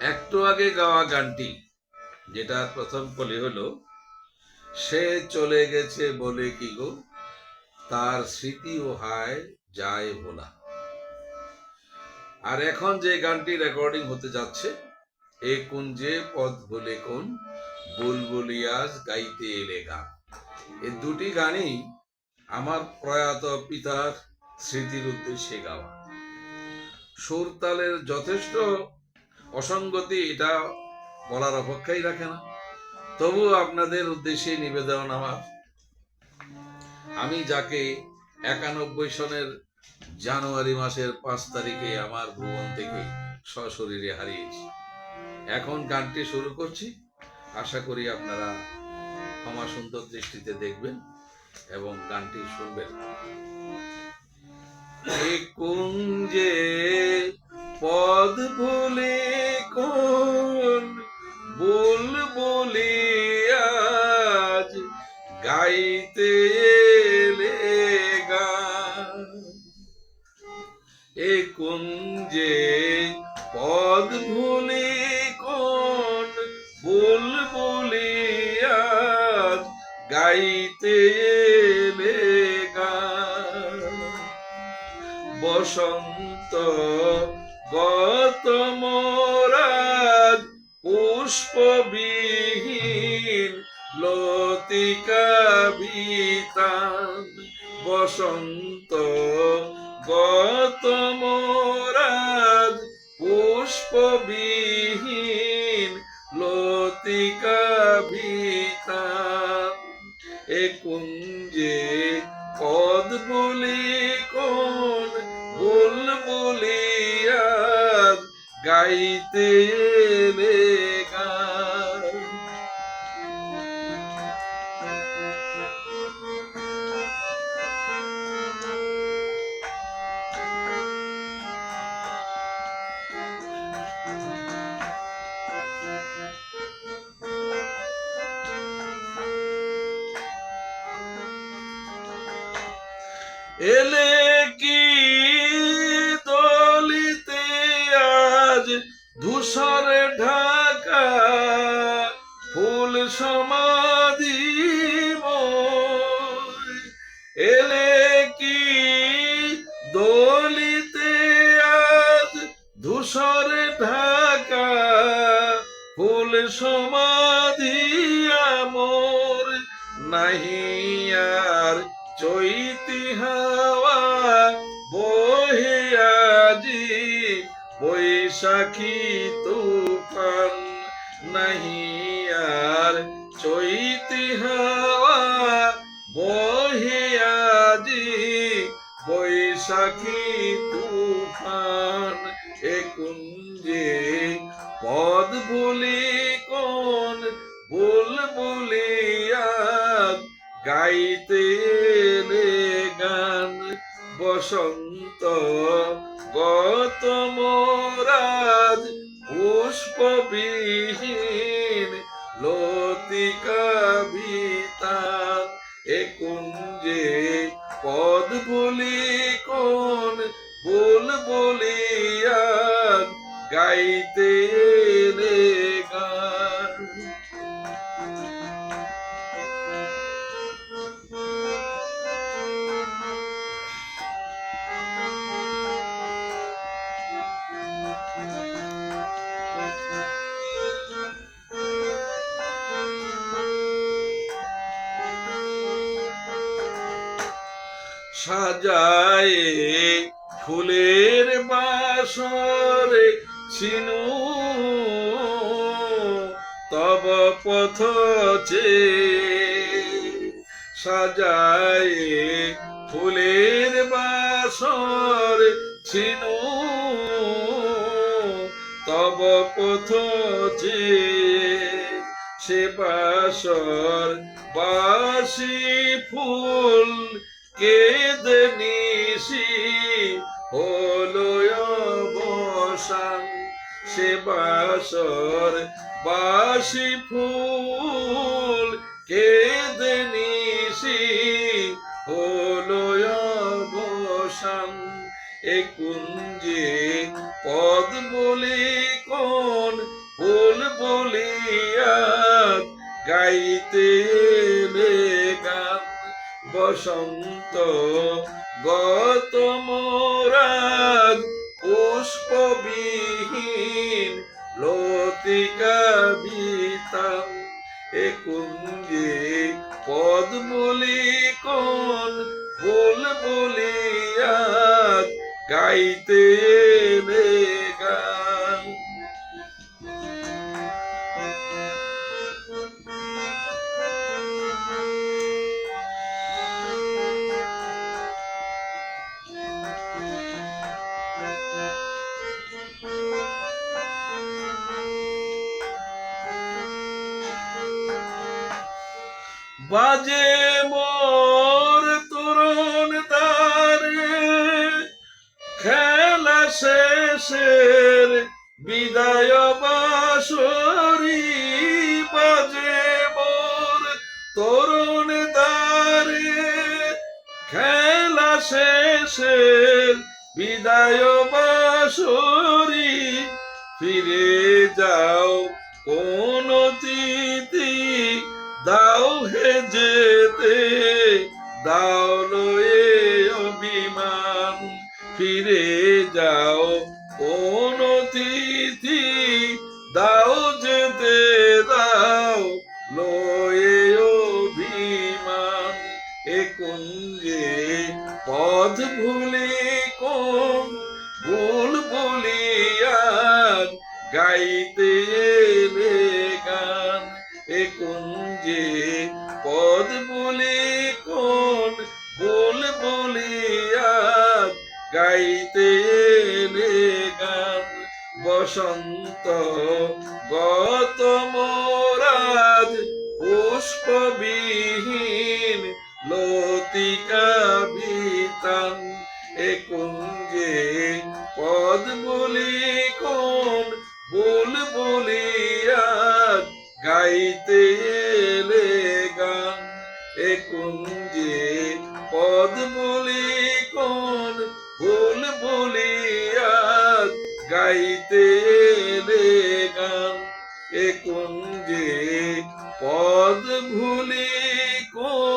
একটু আগে গাওয়া গানটি, যেটা প্রথম কলি হলো, সে চলে গেছে বলে কি গো? তার স্মৃতি ও হায় যায় ভোলা। আর এখন যে গানটি রেকর্ডিং হতে যাচ্ছে, এ কুঞ্জে পদ বলে কোন বুলবুলিয়াজ গাইতে এলে গান? এই দুটি গানই আমার প্রয়াত পিতার স্মৃতির উদ্দেশ্যে গাওয়া। সুরতালের যথেষ্ট অসঙ্গতি এটা বলার অপেক্ষাই রাখে না। তবু আপনাদের উদ্দেশ্যে নিবেদন আমার। আমি যাকে একানব্বই সনের জানুয়ারি মাসের পাঁচ তারিখে আমার ভুবন থেকে সশরীরে হারিয়েছি। এখন গানটি শুরু করছি। আশা করি আপনারা ক্ষমা সুন্দর দৃষ্টিতে দেখবেন এবং গানটি শুনবেন। কুঞ্জে পদ বলে কুঞ্জে পদ ভুলে কোন ভুল বলিয়া গাইতে বসন্ত গত পুষ্পবিহীন লতিকা ভিতা। এ কুঞ্জে কদ বলি কোন বুল বলিয়া গাইতে এলে কি দলিতে আজ ধূসরে ঢাকা ফুল সমাধি। এলে কি দলিতে আজ ধূসরে ঢাকা ফুল সমাধি বৈশাখী তুফান? নাহি আর চৈতি হাওয়া বহে আজি বৈশাখী তুফান। এ কুঞ্জে পদ বলি কোন বুল বলিয়া গাইতে বসন্ত গত মোরাজ পুষ্পবিহীন লতিকা ভিতা এ কুঞ্জে পদ বলি কোন সাজায় ফুলের বাসরে ছিনু। তব পথ চে সাজায় ফুলের বাসর ছিনু। তব পথ চে সে বাসর বাসি ফুল কেদে নিশি হলো অবসান। সে বাসর বাসি ফুল কেদে নিশি হলো অবসান। এ কুঞ্জে পদ বলি কোন ফুল বলিয়া গাইতে বসন্ত গত মোরাগ পুষ্পবিহীন লতিকা বিতা এ কুঞ্জে পদ বলি কোন ফুল বলিয়া গাইতে বাজে মোর তরুণ তারে। খেলা শেষের বিদায় বাসরি বাজে মোর তরুণ তারে। খেলা শেষের বিদায় বাসরি ফিরে যাও দাও লয়ে অভিমান, ফিরে যাও। কোন তিথি দাও যেতে দাও লয়ে অভিমান। এ কুঞ্জে পথ ভুলে কোন ভুল বলিয়া গাইতে এলে গান। এ কুঞ্জে পদ বলি গাইতে এলে গান বসন্ত গত মোরাজ পুষ্পবিহীন লতিকা বিতান। এ কুঞ্জে পদ বলি কোন ভুল বলিয়া গাইতে এলে গান এ কুঞ্জে পদ বলি কোন গাইতে গান এ কোন যে পদ ভুলি কোন